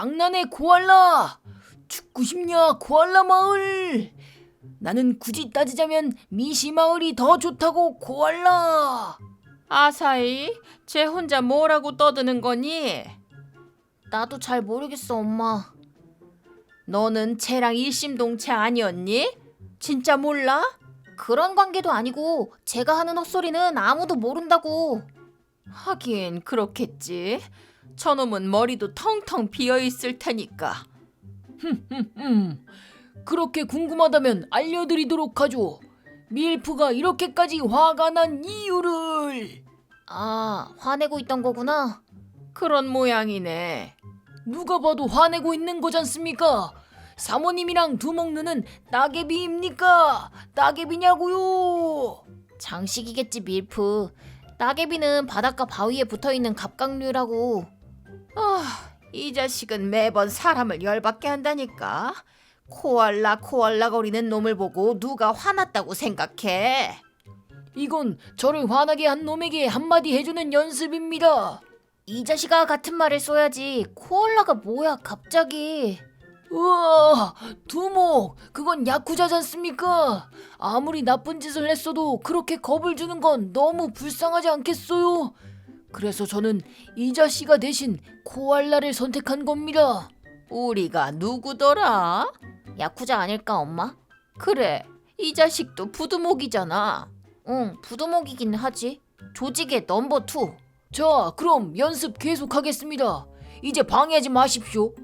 장난해 코알라. 죽고 싶냐 코알라 마을. 나는 굳이 따지자면 미시 마을이 더 좋다고 코알라. 아사히, 쟤 혼자 뭐라고 떠드는 거니? 나도 잘 모르겠어, 엄마. 너는 쟤랑 일심동체 아니었니? 진짜 몰라? 그런 관계도 아니고 제가 하는 헛소리는 아무도 모른다고. 하긴 그렇겠지. 저놈은 머리도 텅텅 비어 있을 테니까. 음, 그렇게 궁금하다면 알려드리도록 하죠. 밀프가 이렇게까지 화가 난 이유를 아, 화내고 있던 거구나. 그런 모양이네. 누가 봐도 화내고 있는 거잖습니까? 사모님이랑 두목누는 따개비입니까? 따개비냐고요? 장식이겠지, 밀프. 따개비는 바닷가 바위에 붙어 있는 갑각류라고. 아, 이 자식은 매번 사람을 열받게 한다니까. 코알라 코알라 거리는 놈을 보고 누가 화났다고 생각해. 이건 저를 화나게 한 놈에게 한마디 해주는 연습입니다. 이 자식아 같은 말을 써야지. 코알라가 뭐야, 갑자기. 우와, 두목, 그건 야쿠자잖습니까? 아무리 나쁜 짓을 했어도 그렇게 겁을 주는 건 너무 불쌍하지 않겠어요? 그래서 저는 이 자식아 대신 코알라를 선택한 겁니다. 우리가 누구더라? 야쿠자 아닐까, 엄마? 그래, 이 자식도 부두목이잖아. 응, 부두목이긴 하지. 조직의 넘버 투. 자, 그럼 연습 계속하겠습니다. 이제 방해하지 마십시오.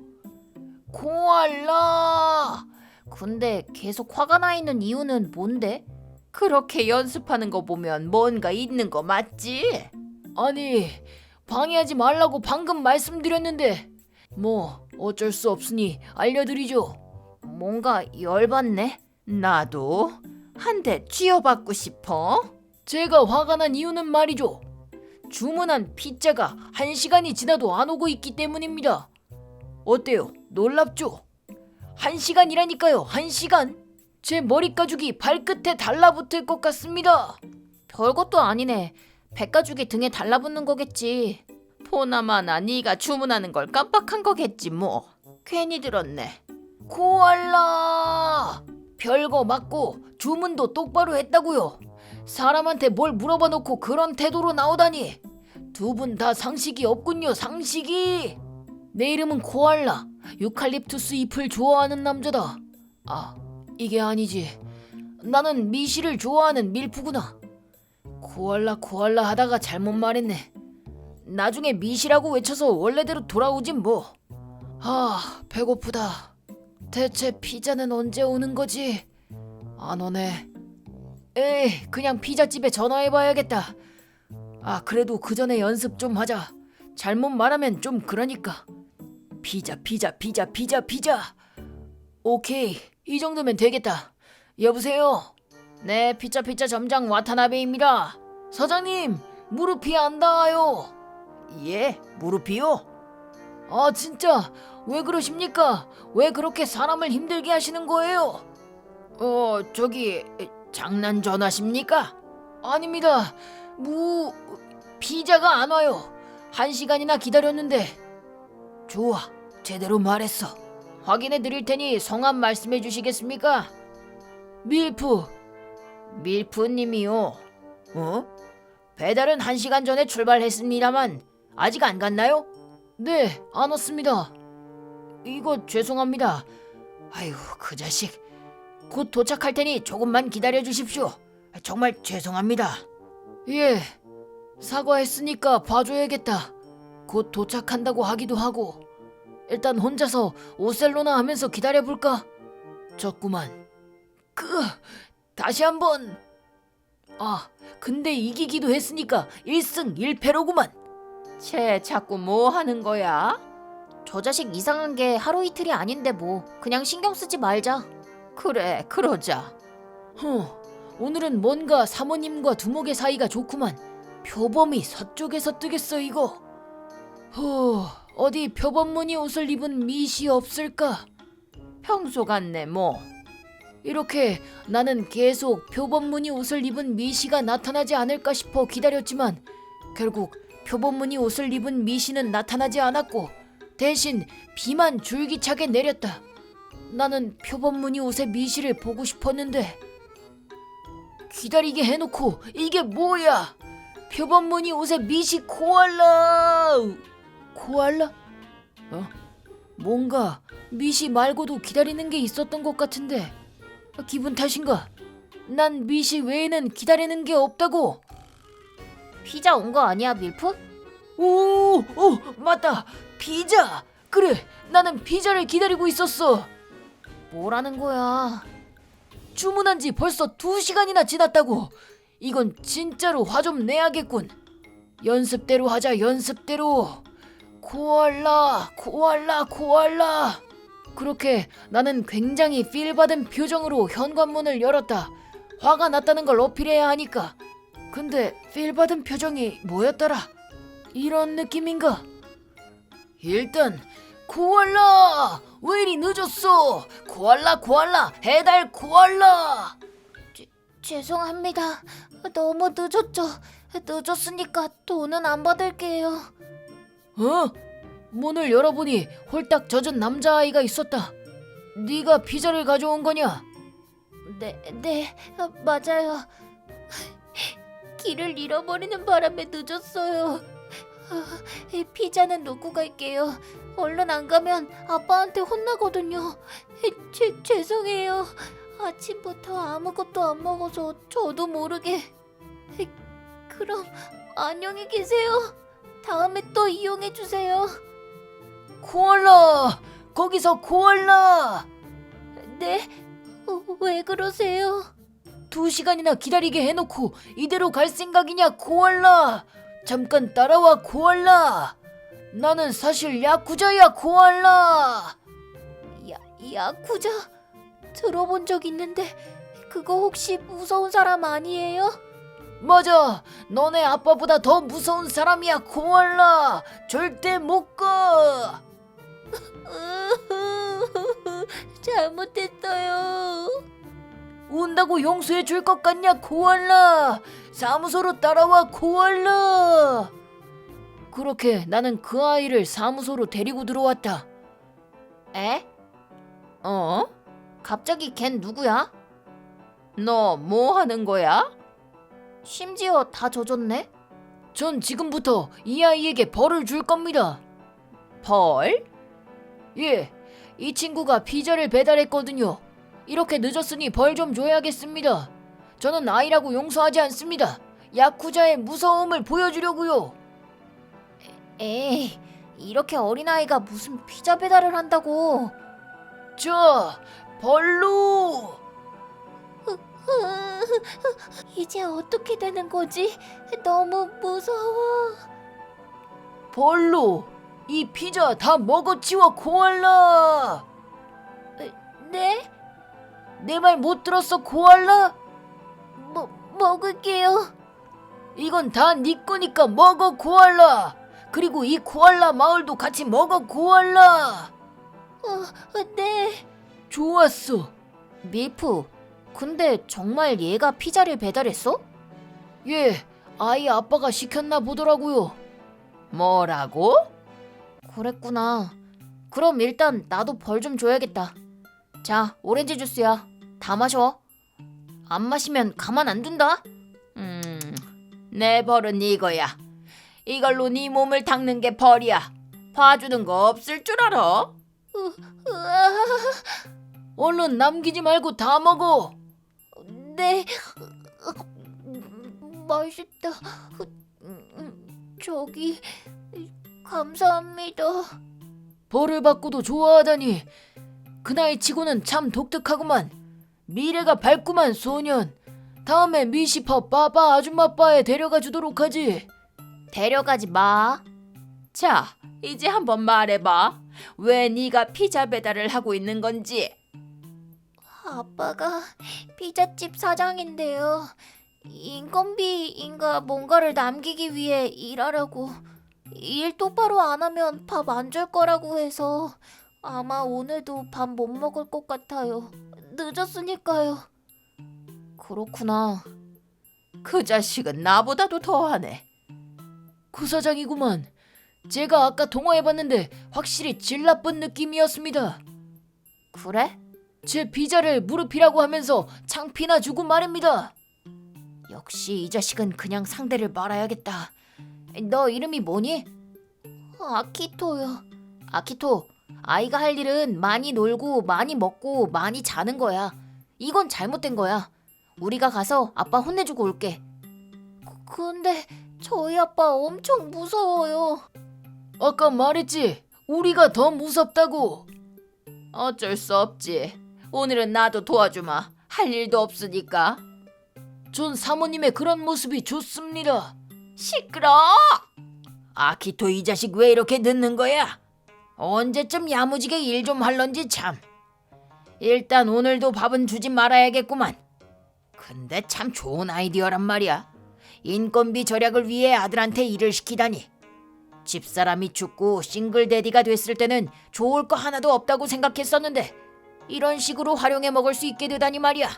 코알라! 근데 계속 화가 나 있는 이유는 뭔데? 그렇게 연습하는 거 보면 뭔가 있는 거 맞지? 아니, 방해하지 말라고 방금 말씀드렸는데, 뭐, 어쩔 수 없으니 알려드리죠. 뭔가 열받네. 나도 한 대 쥐어받고 싶어. 제가 화가 난 이유는 말이죠. 주문한 피자가 한 시간이 지나도 안 오고 있기 때문입니다. 어때요? 놀랍죠? 한 시간이라니까요, 한 시간. 제 머리 가죽이 발끝에 달라붙을 것 같습니다. 별것도 아니네. 백가죽이 등에 달라붙는 거겠지. 보나마나 네가 주문하는 걸 깜빡한 거겠지 뭐. 괜히 들었네. 코알라! 별거 맞고 주문도 똑바로 했다고요. 사람한테 뭘 물어봐 놓고 그런 태도로 나오다니. 두 분 다 상식이 없군요, 상식이. 내 이름은 코알라. 유칼립투스 잎을 좋아하는 남자다. 아, 이게 아니지. 나는 미시를 좋아하는 밀프구나. 코알라 코알라 하다가 잘못 말했네. 나중에 미시라고 외쳐서 원래대로 돌아오진 뭐. 아, 배고프다. 대체 피자는 언제 오는 거지? 안 오네. 에이, 그냥 피자집에 전화해봐야겠다. 아, 그래도 그 전에 연습 좀 하자. 잘못 말하면 좀 그러니까. 피자, 피자, 피자, 피자, 피자. 오케이, 이 정도면 되겠다. 여보세요? 네, 피자 피자 점장 와타나베입니다. 사장님, 무릎이 안 닿아요. 예, 무릎이요? 아, 진짜 왜 그러십니까? 왜 그렇게 사람을 힘들게 하시는 거예요? 어, 저기 장난 전화십니까? 아닙니다. 무 피자가 안 와요. 한 시간이나 기다렸는데. 좋아, 제대로 말했어. 확인해 드릴 테니 성함 말씀해 주시겠습니까? 밀프. 밀프님이요. 어? 배달은 한 시간 전에 출발했습니다만 아직 안 갔나요? 네, 안 왔습니다. 이거 죄송합니다. 아유, 그 자식. 곧 도착할 테니 조금만 기다려 주십시오. 정말 죄송합니다. 예, 사과했으니까 봐줘야겠다. 곧 도착한다고 하기도 하고. 일단 혼자서 오셀로나 하면서 기다려볼까? 졌구만. 그, 다시 한번. 아, 근데 이기기도 했으니까 1승 1패로구만. 쟤 자꾸 뭐 하는 거야? 저 자식 이상한 게 하루 이틀이 아닌데 뭐. 그냥 신경 쓰지 말자. 그래, 그러자. 허, 오늘은 뭔가 사모님과 두목의 사이가 좋구만. 표범이 서쪽에서 뜨겠어 이거. 허, 어디 표범무늬 옷을 입은 미시 없을까? 평소 같네 뭐. 이렇게 나는 계속 표범무늬 옷을 입은 미시가 나타나지 않을까 싶어 기다렸지만 결국 표범무늬 옷을 입은 미시는 나타나지 않았고 대신 비만 줄기차게 내렸다. 나는 표범무늬 옷의 미시를 보고 싶었는데 기다리게 해놓고 이게 뭐야? 표범무늬 옷의 미시 코알라! 코알라? 어? 뭔가 미시 말고도 기다리는 게 있었던 것 같은데 기분 탓인가? 난 미시 외에는 기다리는 게 없다고. 피자 온 거 아니야, 밀프? 오, 오, 맞다. 피자. 그래, 나는 피자를 기다리고 있었어. 뭐라는 거야? 주문한 지 벌써 두 시간이나 지났다고. 이건 진짜로 화 좀 내야겠군. 연습대로 하자, 연습대로. 코알라, 코알라, 코알라. 그렇게 나는 굉장히 필받은 표정으로 현관문을 열었다. 화가 났다는 걸 어필해야 하니까. 근데 필받은 표정이 뭐였더라? 이런 느낌인가? 일단 코알라 왜 이리 늦었어? 코알라 코알라 해달 코알라 죄송합니다. 너무 늦었죠. 늦었으니까 돈은 안 받을게요. 어? 문을 열어보니 홀딱 젖은 남자아이가 있었다. 네가 피자를 가져온 거냐? 네, 네, 맞아요. 길을 잃어버리는 바람에 늦었어요. 아, 피자는 놓고 갈게요. 얼른 안 가면 아빠한테 혼나거든요. 죄, 죄송해요. 아침부터 아무것도 안 먹어서 저도 모르게. 그럼 안녕히 계세요. 다음에 또 이용해 주세요. 코알라. 거기서 코알라. 네? 어, 왜 그러세요? 두 시간이나 기다리게 해놓고 이대로 갈 생각이냐 코알라. 잠깐 따라와 코알라. 나는 사실 야쿠자야 코알라. 야, 야쿠자? 들어본 적 있는데 그거 혹시 무서운 사람 아니에요? 맞아. 너네 아빠보다 더 무서운 사람이야 코알라. 절대 못 가 잘못했어요. 운다고 용서해 줄 것 같냐 코알라 사무소로 따라와 코알라 그렇게 나는 그 아이를 사무소로 데리고 들어왔다 에? 어? 갑자기 걘 누구야? 너 뭐 하는 거야? 심지어 다 젖었네. 전 지금부터 이 아이에게 벌을 줄 겁니다 벌? 예, 이 친구가 피자를 배달했거든요. 이렇게 늦었으니 벌 좀 줘야겠습니다. 저는 아이라고 용서하지 않습니다. 야쿠자의 무서움을 보여주려고요. 에이, 이렇게 어린아이가 무슨 피자 배달을 한다고. 자, 벌로. 이제 어떻게 되는 거지? 너무 무서워. 벌로. 이 피자 다 먹어치워 코알라. 네? 내 말 못 들었어 코알라? 뭐, 먹을게요. 이건 다네 거니까 먹어 코알라. 그리고 이 코알라 마을도 같이 먹어 코알라. 어, 네. 좋았어. 밀프, 근데 정말 얘가 피자를 배달했어? 예, 아이 아빠가 시켰나 보더라고요. 뭐라고? 그랬구나. 그럼 일단 나도 벌 좀 줘야겠다. 자, 오렌지 주스야. 다 마셔. 안 마시면 가만 안 둔다. 음, 내 벌은 이거야. 이걸로 네 몸을 닦는 게 벌이야. 봐주는 거 없을 줄 알아? 얼른 남기지 말고 다 먹어. 네. 맛있다. 저기 감사합니다. 벌을 받고도 좋아하다니. 그 나이 치고는 참 독특하구만. 미래가 밝구만 소년. 다음에 미시파 빠빠 아줌마빠에 데려가 주도록 하지. 데려가지 마. 자, 이제 한번 말해봐. 왜 네가 피자 배달을 하고 있는 건지. 아빠가 피자집 사장인데요. 인건비인가 뭔가를 남기기 위해 일하라고. 일 똑바로 안 하면 밥 안 줄 거라고 해서 아마 오늘도 밥 못 먹을 것 같아요. 늦었으니까요. 그렇구나. 그 자식은 나보다도 더하네. 그 사장이구만. 제가 아까 통화해봤는데 확실히 질 나쁜 느낌이었습니다. 그래? 제 비자를 무릎이라고 하면서 창피나 주고 말입니다. 역시 이 자식은 그냥 상대를 말아야겠다. 너 이름이 뭐니? 아키토요. 아키토. 아이가 할 일은 많이 놀고 많이 먹고 많이 자는 거야. 이건 잘못된 거야. 우리가 가서 아빠 혼내주고 올게. 근데 저희 아빠 엄청 무서워요. 아까 말했지. 우리가 더 무섭다고. 어쩔 수 없지. 오늘은 나도 도와주마. 할 일도 없으니까. 전 사모님의 그런 모습이 좋습니다. 시끄러. 아키토 이 자식 왜 이렇게 늦는 거야? 언제쯤 야무지게 일 좀 할런지 참. 일단 오늘도 밥은 주지 말아야겠구만. 근데 참 좋은 아이디어란 말이야. 인건비 절약을 위해 아들한테 일을 시키다니. 집사람이 죽고 싱글 데디가 됐을 때는 좋을 거 하나도 없다고 생각했었는데 이런 식으로 활용해 먹을 수 있게 되다니 말이야.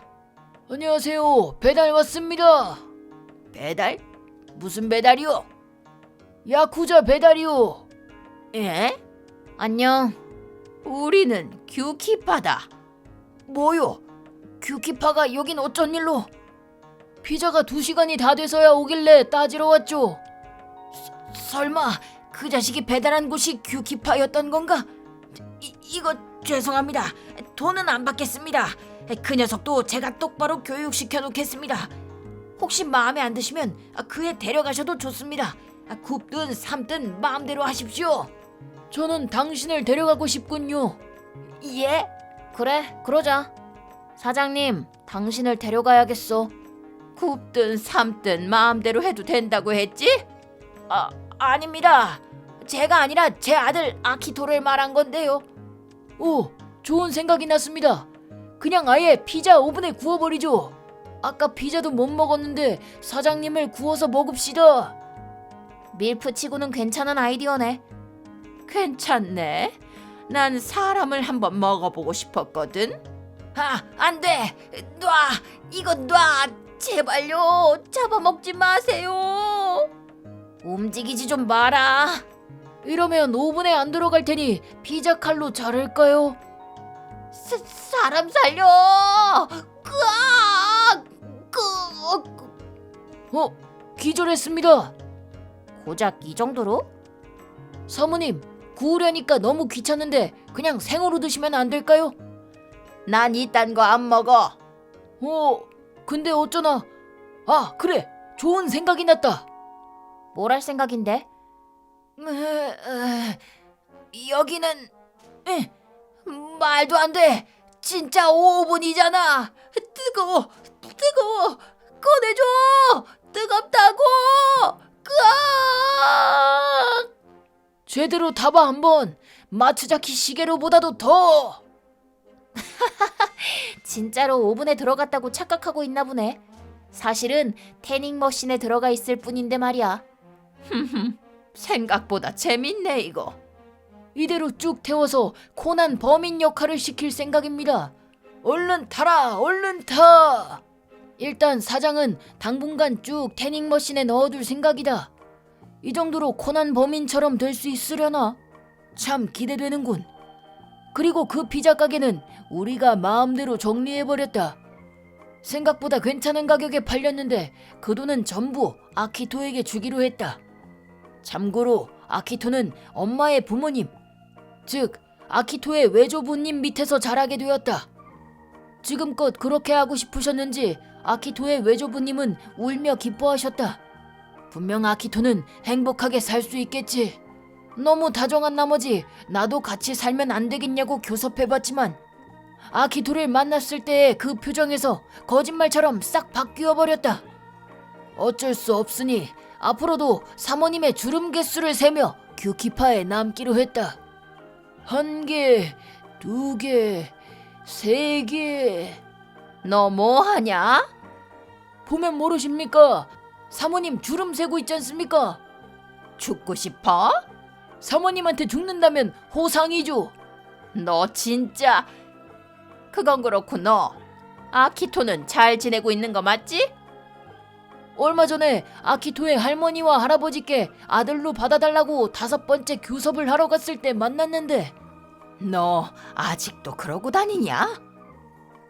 안녕하세요. 배달 왔습니다. 배달? 무슨 배달이요? 야쿠자 배달이요. 예? 안녕. 우리는 규키파다. 뭐요? 규키파가 여긴 어쩐 일로? 피자가 두 시간이 다 돼서야 오길래 따지러 왔죠. 설마 그 자식이 배달한 곳이 규키파였던 건가? 이, 이거 죄송합니다. 돈은 안 받겠습니다. 그 녀석도 제가 똑바로 교육시켜 놓겠습니다. 혹시 마음에 안 드시면 그애 데려가셔도 좋습니다. 굽든 삶든 마음대로 하십시오. 저는 당신을 데려가고 싶군요. 예? 그래, 그러자. 사장님, 당신을 데려가야겠어. 굽든 삶든 마음대로 해도 된다고 했지? 아, 아닙니다. 제가 아니라 제 아들 아키토를 말한 건데요. 오, 좋은 생각이 났습니다. 그냥 아예 피자 오븐에 구워버리죠. 아까 피자도 못 먹었는데 사장님을 구워서 먹읍시다. 밀프 치고는 괜찮은 아이디어네. 괜찮네. 난 사람을 한번 먹어보고 싶었거든. 아, 안 돼. 놔. 이거 놔. 제발요. 잡아먹지 마세요. 움직이지 좀 마라. 이러면 오븐에 안 들어갈 테니 피자 칼로 자를까요? 사, 사람 살려. 끄아! 끄. 어, 기절했습니다. 고작 이 정도로? 사모님, 구우려니까 너무 귀찮은데 그냥 생으로 드시면 안 될까요? 난 이딴 거 안 먹어. 어, 근데 어쩌나? 아, 그래. 좋은 생각이 났다. 뭘 할 생각인데? 여기는 에, 말도 안 돼. 진짜 5분이잖아. 뜨거워, 뜨거워. 꺼내줘. 뜨겁다고. 끄아! 제대로 타봐 한번. 마츠자키 시계로보다도 더. 진짜로 오븐에 들어갔다고 착각하고 있나 보네. 사실은 태닝 머신에 들어가 있을 뿐인데 말이야. 생각보다 재밌네 이거. 이대로 쭉 태워서 코난 범인 역할을 시킬 생각입니다. 얼른 타라, 얼른 타. 일단 사장은 당분간 쭉 태닝 머신에 넣어둘 생각이다. 이 정도로 코난 범인처럼 될 수 있으려나? 참 기대되는군. 그리고 그 피자 가게는 우리가 마음대로 정리해버렸다. 생각보다 괜찮은 가격에 팔렸는데 그 돈은 전부 아키토에게 주기로 했다. 참고로 아키토는 엄마의 부모님, 즉 아키토의 외조부님 밑에서 자라게 되었다. 지금껏 그렇게 하고 싶으셨는지 아키토의 외조부님은 울며 기뻐하셨다. 분명 아키토는 행복하게 살 수 있겠지. 너무 다정한 나머지 나도 같이 살면 안 되겠냐고 교섭해봤지만 아키토를 만났을 때의 그 표정에서 거짓말처럼 싹 바뀌어 버렸다. 어쩔 수 없으니 앞으로도 사모님의 주름 개수를 세며 규키파에 남기로 했다. 한 개, 두 개, 세 개. 너 뭐 하냐? 보면 모르십니까? 사모님 주름 세고 있지 않습니까? 죽고 싶어? 사모님한테 죽는다면 호상이죠. 너 진짜 그건 그렇고 너 아키토는 잘 지내고 있는 거 맞지? 얼마 전에 아키토의 할머니와 할아버지께 아들로 받아달라고 다섯 번째 교섭을 하러 갔을 때 만났는데 너 아직도 그러고 다니냐?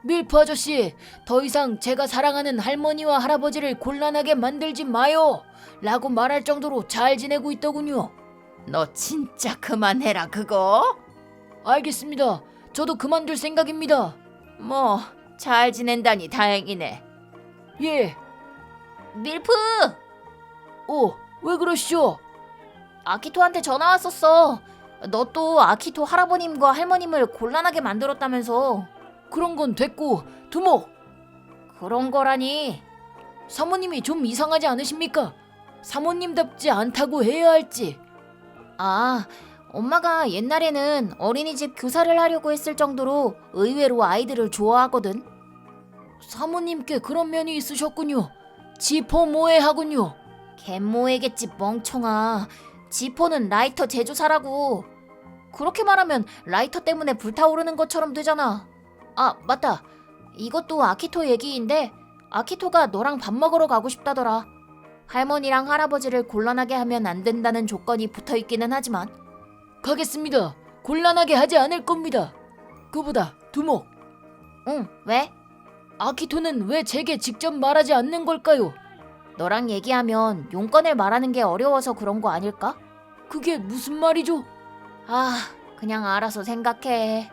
밀프 아저씨 더 이상 제가 사랑하는 할머니와 할아버지를 곤란하게 만들지 마요 라고 말할 정도로 잘 지내고 있더군요 너 진짜 그만해라 그거. 알겠습니다 저도 그만둘 생각입니다 뭐 잘 지낸다니 다행이네. 예 밀프! 어, 왜 그러시죠? 아키토한테 전화 왔었어. 너 또 아키토 할아버님과 할머님을 곤란하게 만들었다면서. 그런 건 됐고 두목 그런 거라니. 사모님이 좀 이상하지 않으십니까? 사모님답지 않다고 해야 할지 아, 엄마가 옛날에는 어린이집 교사를 하려고 했을 정도로 의외로 아이들을 좋아하거든. 사모님께 그런 면이 있으셨군요 지퍼 모해하군요 갯모에겠지 멍청아. 지포는 라이터 제조사라고. 그렇게 말하면 라이터 때문에 불타오르는 것처럼 되잖아. 아, 맞다. 이것도 아키토 얘기인데 아키토가 너랑 밥 먹으러 가고 싶다더라. 할머니랑 할아버지를 곤란하게 하면 안 된다는 조건이 붙어 있기는 하지만 가겠습니다 곤란하게 하지 않을 겁니다 그보다 두목 응, 왜? 아키토는 왜 제게 직접 말하지 않는 걸까요? 너랑 얘기하면 용건을 말하는 게 어려워서 그런 거 아닐까? 그게 무슨 말이죠? 아, 그냥 알아서 생각해.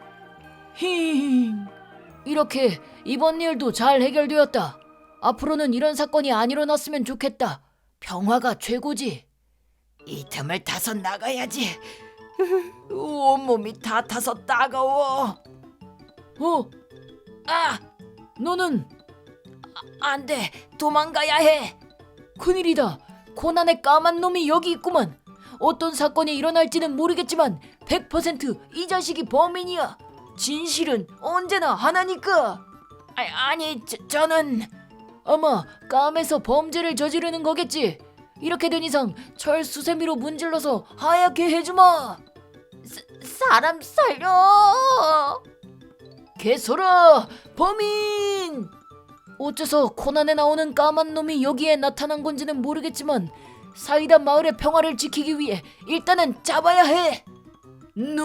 힝 이렇게 이번 일도 잘 해결되었다 앞으로는 이런 사건이 안 일어났으면 좋겠다 평화가 최고지 이 틈을 타서 나가야지. 온몸이 다 타서 따가워. 어? 아, 너는 안 돼. 도망가야 해. 큰일이다. 코난의 까만 놈이 여기 있구만. 어떤 사건이 일어날지는 모르겠지만 100%이 자식이 범인이야. 진실은 언제나 하나니까. 아니, 아니 저, 저는 아마 까매서 범죄를 저지르는 거겠지. 이렇게 된 이상 철 수세미로 문질러서 하얗게 해주마. 사람 살려! 개소라 범인. 어째서 코난에 나오는 까만 놈이 여기에 나타난 건지는 모르겠지만 사이다 마을의 평화를 지키기 위해 일단은 잡아야 해. 노!